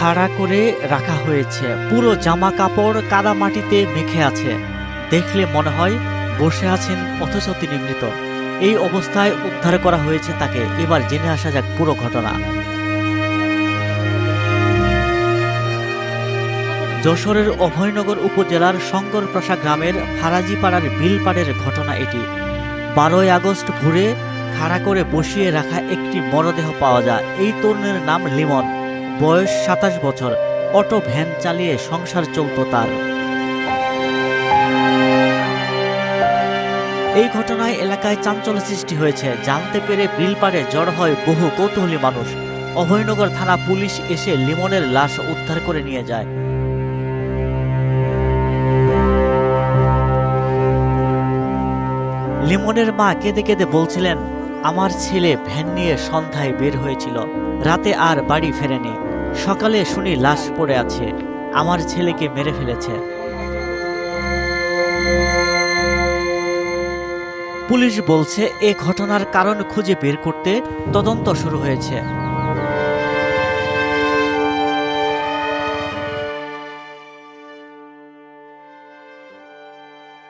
খাড়া করে রাখা হয়েছে। পুরো জামা কাপড় কাদা মাটিতে মেখে আছে। দেখলে মনে হয় বসে আছেন অথচ তিনি মৃত। এই অবস্থায় উদ্ধার করা হয়েছে তাকে। এবার জেনে আসা যাক পুরো ঘটনা। যশোরের অভয়নগর উপজেলার শঙ্করপ্রসা গ্রামের ফারাজিপাড়ার বিলপাড়ের ঘটনা এটি। বারোই আগস্ট ভোরে খাড়া করে বসিয়ে রাখা একটি মরদেহ পাওয়া যায়। এই তরুণের নাম লিমন। বয়স সাতাশ বছর, অটো ভ্যান চালিয়ে সংসার চলত তার। এই ঘটনায় এলাকায় চাঞ্চল্য সৃষ্টি হয়েছে। জানতে পেরে বিলপাড়ে জড় হয় বহু কৌতূহলী মানুষ। অভয়নগর থানা পুলিশ এসে লিমনের লাশ উদ্ধার করে নিয়ে যায়। লিমনের মা কেঁদে কেঁদে বলছিলেন আমার ছেলে ভ্যান নিয়ে সন্ধ্যায় বের হয়েছিল। রাতে আর বাড়ি ফেরেনি। সকালে শুনি লাশ পড়ে আছে। আমার ছেলেকে মেরে ফেলেছে। পুলিশ বলছে, এ ঘটনার কারণ খুঁজে বের করতে তদন্ত শুরু হয়েছে।